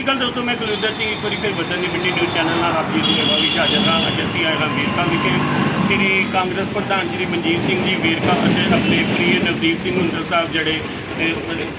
ਸਤਿ ਸ਼੍ਰੀ ਅਕਾਲ ਦੋਸਤੋ ਮੈਂ ਕੁਲਵਿੰਦਰ ਸਿੰਘ ਇੱਕ ਵਾਰੀ ਫਿਰ ਵਤਨ ਦੀ ਮਿੱਟੀ ਨਿਊਜ਼ ਚੈਨਲ ਨਾਲ ਆਪ ਜੀ ਦੀ ਸੇਵਾ ਵਿੱਚ ਹਾਜ਼ਰ ਹਾਂ। ਅੱਜ ਅਸੀਂ ਆਏ ਹਾਂ ਵੇਰਕਾ ਵਿਖੇ। ਸ੍ਰੀ ਕਾਂਗਰਸ ਪ੍ਰਧਾਨ ਸ੍ਰੀ ਮਨਜੀਤ ਸਿੰਘ ਜੀ ਵੇਰਕਾ ਅਤੇ ਆਪਣੇ ਪ੍ਰਿਯ ਨਵਦੀਪ ਸਿੰਘ ਹੁੰਦਲ ਸਾਹਿਬ ਜਿਹੜੇ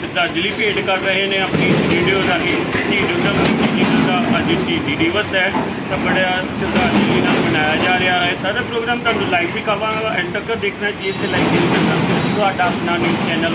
ਸ਼ਰਧਾਂਜਲੀ ਭੇਟ ਕਰ ਰਹੇ ਨੇ ਆਪਣੀ ਵੀਡੀਓ ਰਾਹੀਂ। ਸ਼ਹੀਦ ਊਧਮ ਸਿੰਘ ਜੀ ਦਾ ਅੱਜ ਸ਼ਹੀਦੀ ਦਿਵਸ ਹੈ। ਤਾਂ ਬੜਾ ਸ਼ਰਧਾਂਜਲੀ ਨਾਲ ਮਨਾਇਆ ਜਾ ਰਿਹਾ ਹੈ। ਸਾਰਾ ਪ੍ਰੋਗਰਾਮ ਤੁਹਾਨੂੰ ਲਾਈਵ ਵੀ ਕਰਾਂਗਾ ਐਂਡ ਤੱਕ ਦੇਖਣਾ ਸ਼ੇਅਰ ਤੇ ਲਾਈਕ ਜ਼ਰੂਰ ਕਰਨਾ ਤੁਹਾਡਾ ਆਪਣਾ ਨਿਊਜ਼ ਚੈਨਲ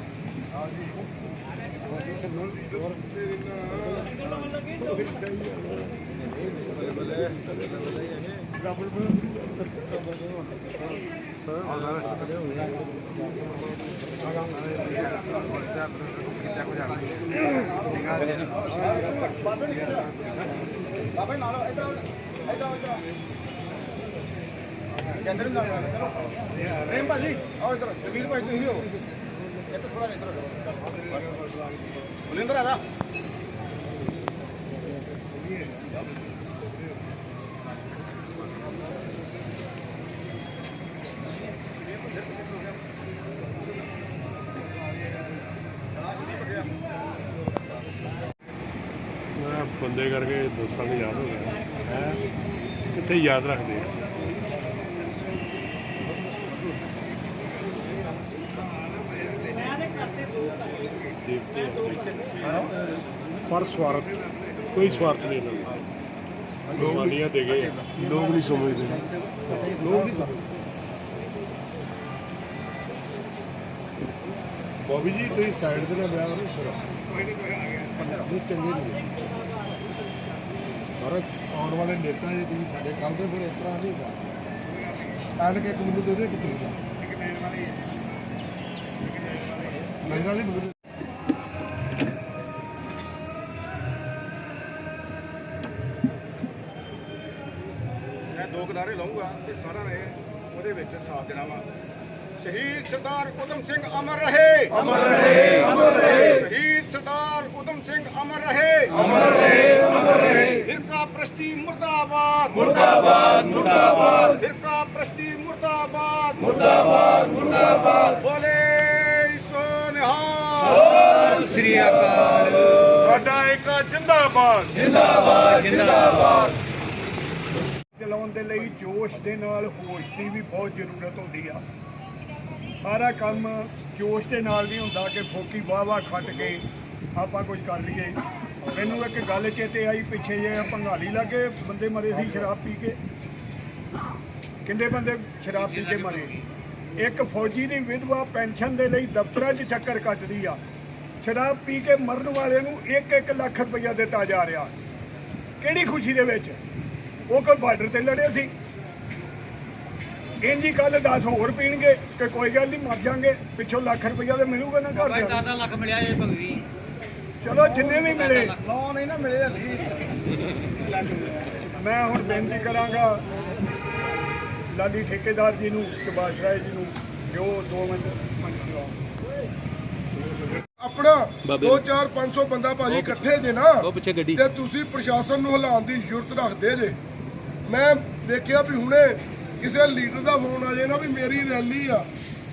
ਮਿੱਟੀ ਪ੍ਰੇਮ ਭਾਜੀ ਆਓ ਇਧਰ ਜਮੀਲ ਭਾਈ ਤੁਸੀਂ ਹੋ ਇੱਥੇ ਥੋੜਾ ਇੱਧਰ ਬੁਲਿੰਦਰ ਆ ਜਾ। ਬੰਦੇ ਕਰਕੇ ਦੋਸਤਾਂ ਨੂੰ ਯਾਦ ਹੋ ਗਿਆ। ਕਿੱਥੇ ਯਾਦ ਰੱਖਦੇ ਆ? ਪਰ ਸਵਾਰਥ ਕੋਈ ਸਵਾਰਥ ਨਹੀਂ ਇਹਨਾਂ ਦਾ। ਦੇ ਗਏ ਆ। ਲੋਕ ਨਹੀਂ ਸਮਝਦੇ। ਲੋਕ ਨਹੀਂ ਬੋਬੀ ਜੀ ਤੁਸੀਂ ਸਾਈਡ ਤੇ ਨਾ ਵਿਆਹ ਕਰੋ ਫਿਰ ਨਹੀਂ ਚੰਗੇ ਨਹੀਂ। ਪਰ ਆਉਣ ਵਾਲੇ ਨੇਤਾ ਜੀ ਤੁਸੀਂ ਸਾਡੇ ਕੰਮ ਦੇ ਫਿਰ ਇਸ ਤਰ੍ਹਾਂ ਨਹੀਂ ਹੁੰਦਾ ਆਣ ਕੇ ਮੈਨੂੰ ਦੇ ਦੇ ਕਿਤੇ। ਲੈਣ ਵਾਲੀ ਮੈਨੂੰ ਦੇ- ਦੋ ਕਿਨਾਰੇ ਲਾਉਂਗਾ ਤੇ ਸਾਰਿਆਂ ਨੇ ਉਹਦੇ ਵਿੱਚ ਸਾਥ ਦੇਣਾ ਵਾ। ਸ਼ਹੀਦ ਸਰਦਾਰ ਉਦਮ ਸਿੰਘ ਅਮਰ ਰਹੇ। ਅਮਰ ਰਹੇ ਅਮਰ ਰਹੇ। ਸ਼ਹੀਦ ਸਰਦਾਰ ਉਦਮ ਸਿੰਘ ਅਮਰ ਰਹੇ। ਅਮਰ ਰਹੇ ਅਮਰ ਰਹੇ। ਫਿਰਕਾ ਪ੍ਰਸਤੀ ਮੁਰਦਾਬਾਦ। ਮੁਰਦਾਬਾਦ ਮੁਰਦਾਬਾਦ। ਫਿਰਕਾ ਪ੍ਰਸਤੀ ਮੁਰਦਾਬਾਦ। ਮੁਰਦਾਬਾਦ ਮੁਰਦਾਬਾਦ। ਬੋਲੇ ਸੋ ਨਿਹਾਲ ਸ੍ਰੀ ਅਕਾਲ। ਸਾਡਾ ਇੱਕ ਜਿੰਦਾਬਾਦ। ਚਲਾਉਣ ਦੇ ਲਈ ਜੋਸ਼ ਦੇ ਨਾਲ ਹੋਸ਼ ਦੀ ਵੀ ਬਹੁਤ ਜ਼ਰੂਰਤ ਹੁੰਦੀ ਆ। ਸਾਰਾ ਕੰਮ ਜੋਸ਼ ਦੇ ਨਾਲ ਨਹੀਂ ਹੁੰਦਾ ਕਿ ਫੋਕੀ ਵਾਹ ਵਾਹ ਖੱਟ ਕੇ ਆਪਾਂ ਕੁਝ ਕਰ ਲਈਏ। ਮੈਨੂੰ ਇੱਕ ਗੱਲ ਚੇਤੇ ਆਈ, ਪਿੱਛੇ ਜੇ ਭੰਗਾਲੀ ਲੱਗੇ ਬੰਦੇ ਮਰੇ ਸੀ, ਸ਼ਰਾਬ ਪੀ ਕੇ। ਕਿੰਨੇ ਬੰਦੇ ਸ਼ਰਾਬ ਪੀ ਕੇ ਮਰੇ? ਇੱਕ ਫੌਜੀ ਦੀ ਵਿਧਵਾ ਪੈਨਸ਼ਨ ਦੇ ਲਈ ਦਫ਼ਤਰਾਂ 'ਚ ਚੱਕਰ ਕੱਟਦੀ ਆ। ਸ਼ਰਾਬ ਪੀ ਕੇ ਮਰਨ ਵਾਲੇ ਨੂੰ 1-1 ਲੱਖ ਰੁਪਈਆ ਦਿੱਤਾ ਜਾ ਰਿਹਾ। ਕਿਹੜੀ ਖੁਸ਼ੀ ਦੇ ਵਿੱਚ? ਉਹ ਕੋਈ ਬਾਰਡਰ ਤੇ ਲੜੇ ਸੀ। ਇੰਜ ਹੀ ਕੱਲ 10 ਹੋਰ ਪੀਣਗੇ ਕਿ ਕੋਈ ਗੱਲ ਨਹੀਂ ਮਰ ਜਾਾਂਗੇ ਪਿੱਛੋਂ ਲੱਖ ਰੁਪਈਆ ਤੇ ਮਿਲੂਗਾ ਨਾ ਘਰ ਭਾਈ ਦੇ ਦਾਦਾ ਲੱਖ ਮਿਲਿਆ ਇਹ ਭਗਵੀ। ਚਲੋ ਜਿੰਨੇ ਵੀ ਮਿਲੇ ਲੋਨ ਨਹੀਂ ਨਾ ਮਿਲੇ ਹਲੀ ਮੈਂ ਹੁਣ ਬੇਨਤੀ ਕਰਾਂਗਾ ਲਾਲੀ ਠੇਕੇਦਾਰ ਜੀ ਨੂੰ ਸੁਭਾਸ਼ ਰਾਏ ਜੀ ਨੂੰ ਜੋ 2 ਮਿੰਟ ਮੰਚ ਚਲਾਓ ਆਪਣਾ 2 4 500 ਬੰਦਾ ਭਾਜੀ ਇਕੱਠੇ ਜੇ ਨਾ ਤੇ ਤੁਸੀਂ ਪ੍ਰਸ਼ਾਸਨ ਨੂੰ ਹਿਲਾਉਣ ਦੀ ਜ਼ਰੂਰਤ ਰੱਖਦੇ ਜੇ। ਮੈਂ ਦੇਖਿਆ ਵੀ ਹੁਣੇ ਕਿਸੇ ਲੀਡਰ ਦਾ ਫੋਨ ਆ ਜਾਏ ਨਾ ਵੀ ਮੇਰੀ ਰੈਲੀ ਆ।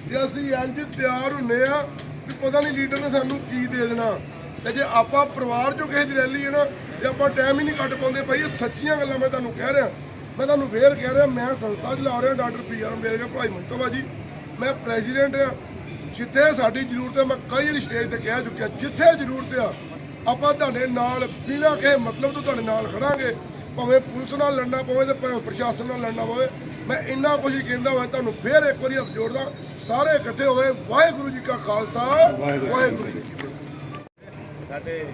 ਜੇ ਅਸੀਂ ਇੰਜ ਤਿਆਰ ਹੁੰਨੇ ਆ ਵੀ ਪਤਾ ਨਹੀਂ ਲੀਡਰ ਨੇ ਸਾਨੂੰ ਕੀ ਦੇ ਦੇਣਾ। ਤੇ ਜੇ ਆਪਾਂ ਪਰਿਵਾਰ ਚੋਂ ਕਿਸੇ ਦੀ ਰੈਲੀ ਹੈ ਨਾ ਤੇ ਆਪਾਂ ਟਾਈਮ ਹੀ ਨਹੀਂ ਕੱਢ ਪਾਉਂਦੇ ਭਾਈ, ਇਹ ਸੱਚੀਆਂ ਗੱਲਾਂ ਮੈਂ ਤੁਹਾਨੂੰ ਕਹਿ ਰਿਹਾ। ਮੈਂ ਤੁਹਾਨੂੰ ਫੇਰ ਕਹਿ ਰਿਹਾ, ਮੈਂ ਸੰਸਥਾ ਚਲਾ ਰਿਹਾ, ਡਾਕਟਰ ਪੀ ਆਰ ਅੰਬੇਦਕਰ ਭਾਈ ਮੰਤਵਾ ਜੀ ਮੈਂ ਪ੍ਰੈਜ਼ੀਡੈਂਟ ਆ। ਜਿੱਥੇ ਸਾਡੀ ਜ਼ਰੂਰਤ ਹੈ ਮੈਂ ਕਈ ਵਾਰੀ ਸਟੇਜ ਤੇ ਕਹਿ ਚੁੱਕਿਆ, ਜਿੱਥੇ ਜ਼ਰੂਰਤ ਆ, ਆਪਾਂ ਤੁਹਾਡੇ ਨਾਲ ਬਿਨਾਂ ਕਿਸੇ ਮਤਲਬ ਤੋਂ ਤੁਹਾਡੇ ਨਾਲ ਖੜਾਂਗੇ। ਭਾਵੇਂ ਪੁਲਿਸ ਨਾਲ ਲੜਨਾ ਪਵੇ ਤੇ ਭਾਵੇਂ ਪ੍ਰਸ਼ਾਸਨ ਨਾਲ ਲੜਨਾ ਪਵੇ ਮੈਂ ਇੰਨਾ ਕੁਝ ਹੀ ਕਹਿੰਦਾ ਹੋਇਆ ਤੁਹਾਨੂੰ ਫੇਰ ਇੱਕ ਵਾਰੀ ਹੱਥ ਜੋੜਦਾ ਸਾਰੇ ਇਕੱਠੇ ਹੋਏ ਵਾਹਿਗੁਰੂ ਜੀ ਕਾ ਖਾਲਸਾ ਵਾਹਿਗੁਰੂ ਜੀ ਸਾਡੇ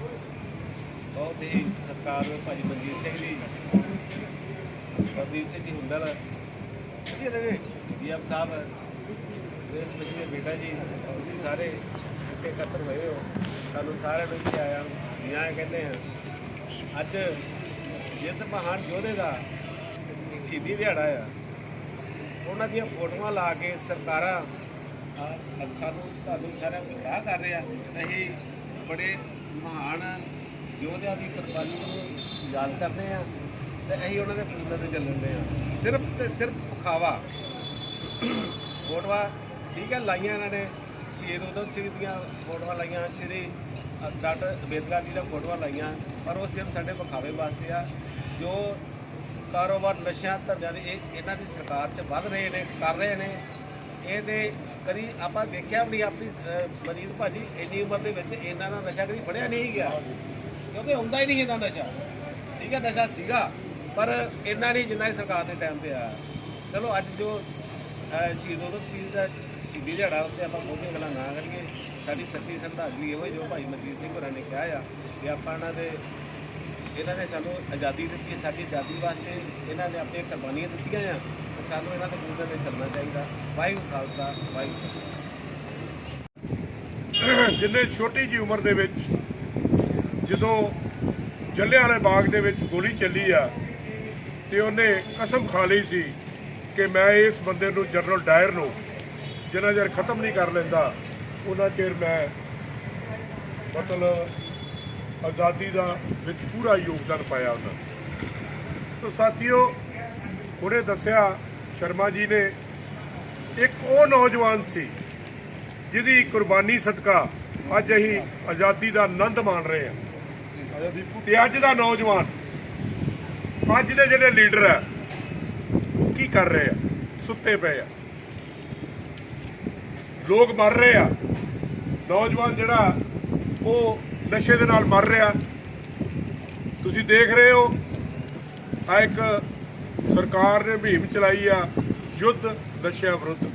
ਬਹੁਤ ਹੀ ਸਤਿਕਾਰਯੋਗ ਭਾਜੀ ਮਨਜੀਤ ਸਿੰਘ ਜੀ ਨਵਦੀਪ ਸਿੰਘ ਜੀ ਹੁੰਦਲ ਡੀਐਮ ਸਾਹਿਬ ਦੇਸ਼ ਪਿਛਲੇ ਬੇਟਾ ਜੀ ਤੁਸੀਂ ਸਾਰੇ ਇੱਥੇ ਇਕੱਤਰ ਹੋਏ ਹੋ। ਤੁਹਾਨੂੰ ਸਾਰਿਆਂ ਨੂੰ ਇੱਥੇ ਆਇਆ ਜਾਂ ਕਹਿੰਦੇ ਆ। ਅੱਜ ਜਿਸ ਮਹਾਨ ਯੋਧੇ ਦਾ ਸ਼ਹੀਦੀ ਦਿਹਾੜਾ ਆ, ਉਹਨਾਂ ਦੀਆਂ ਫੋਟੋਆਂ ਲਾ ਕੇ ਸਰਕਾਰਾਂ ਅ- ਸਾਨੂੰ ਤੁਹਾਨੂੰ ਸਾਰਿਆਂ ਨੂੰ ਗੁੰਮਰਾਹ ਕਰ ਰਿਹਾ ਅਸੀਂ ਬੜੇ ਮਹਾਨ ਯੋਧਿਆਂ ਦੀ ਕੁਰਬਾਨੀ ਨੂੰ ਯਾਦ ਕਰਦੇ ਆ ਤੇ ਅਸੀਂ ਉਹਨਾਂ ਦੇ ਪੁੱਤਾਂ ਤੇ ਚੱਲਦੇ ਆ। ਸਿਰਫ ਤੇ ਸਿਰਫ ਵਿਖਾਵਾ। ਫੋਟੋਆਂ ਠੀਕ ਹੈ ਲਾਈਆਂ ਇਹਨਾਂ ਨੇ। ਸ਼ਹੀਦ ਉਦਮ ਸਿੰਘ ਦੀਆਂ ਫੋਟੋਆਂ ਲਾਈਆਂ, ਸ਼੍ਰੀ ਡਾਕਟਰ ਅੰਬੇਦਕਰ ਜੀ ਦੀਆਂ ਫੋਟੋਆਂ ਲਾਈਆਂ, ਪਰ ਉਹ ਸਿਰਫ ਸਾਡੇ ਵਿਖਾਵੇ ਵਾਸਤੇ ਆ, ਜੋ ਕਾਰੋਬਾਰ ਨਸ਼ਿਆਂ ਧੰਦਿਆਂ ਦੇ, ਇਹ ਇਹਨਾਂ ਦੀ ਸਰਕਾਰ 'ਚ ਵੱਧ ਰਹੇ ਨੇ, ਕਰ ਰਹੇ ਨੇ। ਇਹਦੇ ਕਦੀ ਆਪਾਂ ਦੇਖਿਆ ਵੀ ਨਹੀਂ ਆਪਣੀ ਮਨੀਤ ਮਰੀਜ਼ ਭਾਜੀ, ਇੰਨੀ ਉਮਰ ਦੇ ਵਿੱਚ ਇਹਨਾਂ ਦਾ ਨਸ਼ਾ ਕਦੀ ਫੜਿਆ ਨਹੀਂ ਗਿਆ। ਕਿਉਂਕਿ ਹੁੰਦਾ ਹੀ ਨਹੀਂ ਇਹਦਾ ਨਸ਼ਾ। ਠੀਕ ਹੈ ਨਸ਼ਾ ਸੀਗਾ, ਪਰ ਇੰਨਾ ਨਹੀਂ ਜਿੰਨਾ ਹੀ ਸਰਕਾਰ ਦੇ ਟਾਈਮ ਤੇ ਆ ਚਲੋ ਅੱਜ ਜੋ ਸ਼ਹੀਦ ਉਦਮ ਸਿੰਘ ਦਾ ਸ਼ਹੀਦੀ ਦਿਹਾੜਾ ਉੱਤੇ ਆਪਾਂ ਬਹੁਤੀਆਂ ਗੱਲਾਂ ਨਾ ਕਰੀਏ। ਸਾਡੀ ਸੱਚੀ ਸ਼ਰਧਾਂਜਲੀ ਇਹੋ ਹੀ ਜੋ ਭਾਈ ਮਨਜੀਤ ਸਿੰਘ ਹੋਰਾਂ ਨੇ ਕਿਹਾ ਆ ਕਿ ਆਪਾਂ ਇਹਨਾਂ ਦੇ ਇਹਨਾਂ ਨੇ ਸਾਨੂੰ ਆਜ਼ਾਦੀ ਦਿੱਤੀ ਸਾਡੀ ਆਜ਼ਾਦੀ ਵਾਸਤੇ ਇਹਨਾਂ ਨੇ ਆਪਣੀਆਂ ਕੁਰਬਾਨੀਆਂ ਦਿੱਤੀਆਂ ਆ ਤੇ ਸਾਨੂੰ ਇਹਨਾਂ ਦੇ ਬੂਟਾਂ ਤੇ ਚੱਲਣਾ ਚਾਹੀਦਾ। ਵਾਹਿਗੁਰੂ ਖਾਲਸਾ, ਵਾਹਿਗੁਰੂ ਜਿੰਨੇ ਛੋਟੀ ਜੀ ਉਮਰ ਦੇ ਵਿੱਚ ਜਦੋਂ ਜੱਲਿਆਂਵਾਲੇ ਬਾਗ ਦੇ ਵਿੱਚ ਗੋਲੀ ਚੱਲੀ ਆ ਤੇ ਉਹਨੇ ਕਸਮ ਖਾ ਲਈ ਸੀ ਕਿ ਮੈਂ ਇਸ ਬੰਦੇ ਨੂੰ ਜਨਰਲ ਡਾਇਰ ਨੂੰ ਜਿੰਨਾ ਚਿਰ ਖਤਮ ਨਹੀਂ ਕਰ ਲੈਂਦਾ, ਉਹਨਾਂ ਚਿਰ ਮੈਂ ਮਤਲਬ ਆਜ਼ਾਦੀ ਦਾ ਵਿੱਚ ਪੂਰਾ ਯੋਗਦਾਨ ਪਾਇਆ ਉਹਨਾਂ ਤੋ ਸਾਥੀਓ ਉਹਨੇ ਦੱਸਿਆ ਸ਼ਰਮਾ ਜੀ ਨੇ, ਇੱਕ ਉਹ ਨੌਜਵਾਨ ਸੀ ਜਿਹਦੀ ਕੁਰਬਾਨੀ ਸਦਕਾ ਅੱਜ ਅਸੀਂ ਆਜ਼ਾਦੀ ਦਾ ਆਨੰਦ ਮਾਣ ਰਹੇ ਹਾਂ। ਤੇ ਅੱਜ ਦਾ ਨੌਜਵਾਨ, ਅੱਜ ਦੇ ਜਿਹੜੇ ਲੀਡਰ ਆ ਉਹ ਕੀ ਕਰ ਰਹੇ ਆ? ਸੁੱਤੇ ਪਏ ਆ। ਲੋਕ ਮਰ ਰਹੇ ਆ। ਨੌਜਵਾਨ ਜਿਹੜਾ, ਉਹ ਨਸ਼ੇ ਦੇ ਨਾਲ ਮਰ ਰਿਹਾ। ਤੁਸੀਂ ਦੇਖ ਰਹੇ ਹੋ, ਆ ਇੱਕ ਸਰਕਾਰ ਨੇ ਮੁਹਿੰਮ ਚਲਾਈ ਆ, ਯੁੱਧ ਨਸ਼ਿਆਂ ਵਿਰੁੱਧ।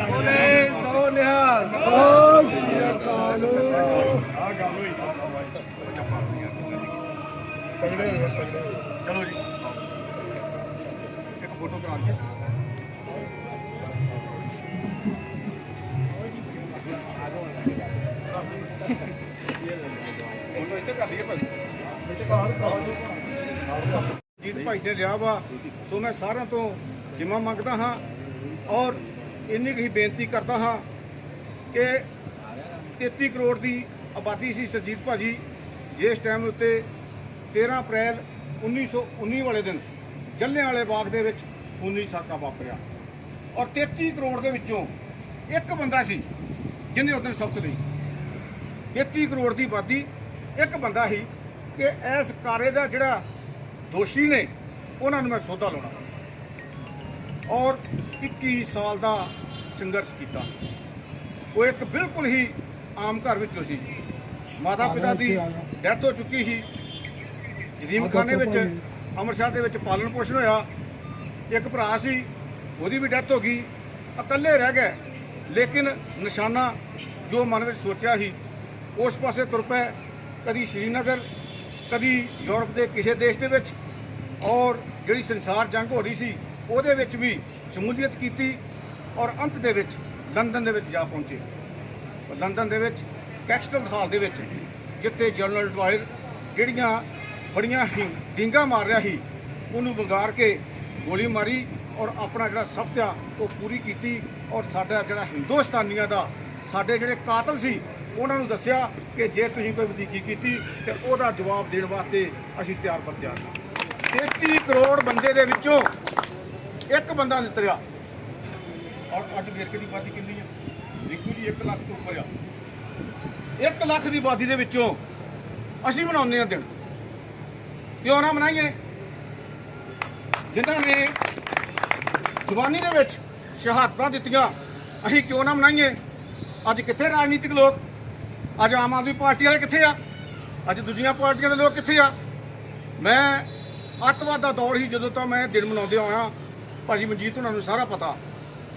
ਬੋਲੇ ਸੋ ਨਿਹਾਲ ਚਲੋ ਜੀ ਇੱਕ ਫੋਟੋ ਕਰਾ ਲਈਏ ਫੋਟੋ ਇੱਥੇ ਕਰ ਲਈਏ ਭਾਈ ਜੀਤ ਭਾਈ ਨੇ ਰਿਹਾ ਵਾ, ਸੋ ਮੈਂ ਸਾਰਿਆਂ ਤੋਂ ਜਿਮਾ ਮੰਗਦਾ ਹਾਂ ਔਰ ਇੰਨੀ ਕੁ ਹੀ ਬੇਨਤੀ ਕਰਦਾ ਹਾਂ ਕਿ 33 ਕਰੋੜ ਦੀ ਆਬਾਦੀ ਸੀ ਸਰਜੀਤ ਭਾਜੀ ਜਿਸ ਟਾਈਮ ਉੱਤੇ 13 ਅਪ੍ਰੈਲ 1919 ਵਾਲੇ ਦਿਨ ਜੱਲਿਆਂਵਾਲੇ ਬਾਗ ਦੇ ਵਿੱਚ ਖੂਨੀ ਸਾਕਾ ਵਾਪਰਿਆ। ਔਰ 33 ਕਰੋੜ ਦੇ ਵਿੱਚੋਂ ਇੱਕ ਬੰਦਾ ਸੀ ਜਿਹਨੇ ਉਸ ਦਿਨ ਸਬਤ ਲਈ। 33 ਕਰੋੜ ਦੀ ਆਬਾਦੀ ਇੱਕ ਬੰਦਾ ਸੀ ਕਿ ਇਸ ਕਾਰੇ ਦਾ ਜਿਹੜਾ ਦੋਸ਼ੀ ਨੇ ਉਹਨਾਂ ਨੂੰ ਮੈਂ ਸੋਧਾ ਲਾਉਣਾ ਔਰ 21 ਸਾਲ ਦਾ ਸੰਘਰਸ਼ ਕੀਤਾ। ਉਹ ਇੱਕ ਬਿਲਕੁਲ ਹੀ ਆਮ ਘਰ ਵਿੱਚੋਂ ਸੀ। ਮਾਤਾ ਪਿਤਾ ਦੀ ਡੈਥ ਹੋ ਚੁੱਕੀ ਸੀ। ਜਦੀਮ ਖਾਨੇ ਵਿੱਚ ਅੰਮ੍ਰਿਤਸਰ ਦੇ ਵਿੱਚ ਪਾਲਣ ਪੋਸ਼ਣ ਹੋਇਆ। ਇੱਕ ਭਰਾ ਸੀ ਉਹਦੀ ਵੀ ਡੈਥ ਹੋ ਗਈ। ਇਕੱਲੇ ਰਹਿ ਗਏ। ਲੇਕਿਨ ਨਿਸ਼ਾਨਾ ਜੋ ਮਨ ਵਿੱਚ ਸੋਚਿਆ ਸੀ ਉਸ ਪਾਸੇ ਤੁਰ ਪਏ। ਕਦੀ ਸ਼੍ਰੀਨਗਰ ਕਦੀ ਯੂਰਪ ਦੇ ਕਿਸੇ ਦੇਸ਼ ਦੇ ਵਿੱਚ। ਔਰ ਜਿਹੜੀ ਸੰਸਾਰ ਜੰਗ ਹੋ ਰਹੀ ਸੀ, ਉਹਦੇ ਵਿੱਚ ਵੀ ਸ਼ਮੂਲੀਅਤ ਕੀਤੀ ਔਰ ਅੰਤ ਦੇ ਵਿੱਚ ਲੰਡਨ ਦੇ ਵਿੱਚ ਜਾ ਪਹੁੰਚੇ। ਲੰਡਨ ਦੇ ਵਿੱਚ ਕੈਕਸਟਨ ਹਾਲ ਦੇ ਵਿੱਚ, ਜਿੱਥੇ ਜਨਰਲ ਡਵਾਇਰ ਜਿਹੜੀਆਂ ਬੜੀਆਂ ਹੀ, ਡਿੰਗਾ ਮਾਰ ਰਿਹਾ ਸੀ, ਉਹਨੂੰ ਵੰਗਾਰ ਕੇ ਗੋਲੀ ਮਾਰੀ ਔਰ ਆਪਣਾ ਜਿਹੜਾ ਸਪਤਿਆ ਉਹ ਪੂਰੀ ਕੀਤੀ ਔਰ ਸਾਡਾ ਜਿਹੜਾ ਹਿੰਦੁਸਤਾਨੀਆਂ ਦਾ, ਸਾਡੇ ਜਿਹੜੇ ਕਾਤਲ ਸੀ, ਉਹਨਾਂ ਨੂੰ ਦੱਸਿਆ ਕਿ ਜੇ ਤੁਸੀਂ ਕੋਈ ਵਧੀਕੀ ਕੀਤੀ, ਤੇ ਉਹਦਾ ਜਵਾਬ ਦੇਣ ਵਾਸਤੇ ਅਸੀਂ ਤਿਆਰ ਪਰ ਤਿਆਰ ਹਾਂ। 33 ਕਰੋੜ ਬੰਦੇ ਦੇ ਵਿੱਚੋਂ ਇੱਕ ਬੰਦਾ ਨਿਤਰਿਆ ਔਰ ਅੱਜ ਵੇਰਕੇ ਦੀ ਆਬਾਦੀ ਕਿੰਨੀ ਹੈ ਦੇਖੋ ਜੀ 1 ਲੱਖ ਤੋਂ ਉੱਪਰ ਆ। 1 ਲੱਖ ਦੀ ਆਬਾਦੀ ਦੇ ਵਿੱਚੋਂ ਅਸੀਂ ਮਨਾਉਂਦੇ ਹਾਂ ਦਿਨ। ਕਿਉਂ ਨਾ ਮਨਾਈਏ? ਜਿਨ੍ਹਾਂ ਨੇ ਜਵਾਨੀ ਦੇ ਵਿੱਚ ਸ਼ਹਾਦਤਾਂ ਦਿੱਤੀਆਂ, ਅਸੀਂ ਕਿਉਂ ਨਾ ਮਨਾਈਏ? ਅੱਜ ਕਿੱਥੇ ਰਾਜਨੀਤਿਕ ਲੋਕ? ਅੱਜ ਆਮ ਆਦਮੀ ਪਾਰਟੀ ਵਾਲੇ ਕਿੱਥੇ ਆ? ਅੱਜ ਦੂਜੀਆਂ ਪਾਰਟੀਆਂ ਦੇ ਲੋਕ ਕਿੱਥੇ ਆ? ਮੈਂ ਅੱਤਵਾਦ ਦਾ ਦੌਰ ਸੀ ਜਦੋਂ ਤਾਂ ਮੈਂ ਦਿਨ ਮਨਾਉਂਦੇ ਆਇਆ। ਭਾਜੀ ਮਨਜੀਤ ਉਹਨਾਂ ਨੂੰ ਸਾਰਾ ਪਤਾ।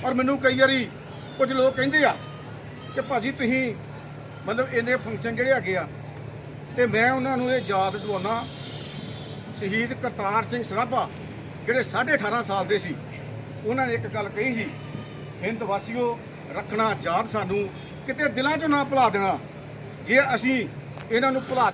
ਔਰ ਮੈਨੂੰ ਕਈ ਵਾਰੀ ਕੁਝ ਲੋਕ ਕਹਿੰਦੇ ਆ ਕਿ ਭਾਜੀ ਤੁਸੀਂ ਮਤਲਬ ਇਹਨੇ ਫੰਕਸ਼ਨ ਜਿਹੜੇ ਹੈਗੇ ਆ, ਤੇ ਮੈਂ ਉਹਨਾਂ ਨੂੰ ਇਹ ਯਾਦ ਦਿਵਾਉਣਾ ਸ਼ਹੀਦ ਕਰਤਾਰ ਸਿੰਘ ਸਰਾਭਾ, ਜਿਹੜੇ 18.5 ਸਾਲ ਦੇ ਸੀ, ਉਹਨਾਂ ਨੇ ਇੱਕ ਗੱਲ ਕਹੀ ਸੀ, ਹਿੰਦ ਵਾਸੀਓ, ਰੱਖਣਾ ਯਾਦ ਸਾਨੂੰ। ਕਿਤੇ ਦਿਲਾਂ 'ਚੋਂ ਨਾ ਭੁਲਾ ਦੇਣਾ। ਜੇ ਅਸੀਂ ਇਹਨਾਂ ਨੂੰ ਭੁਲਾ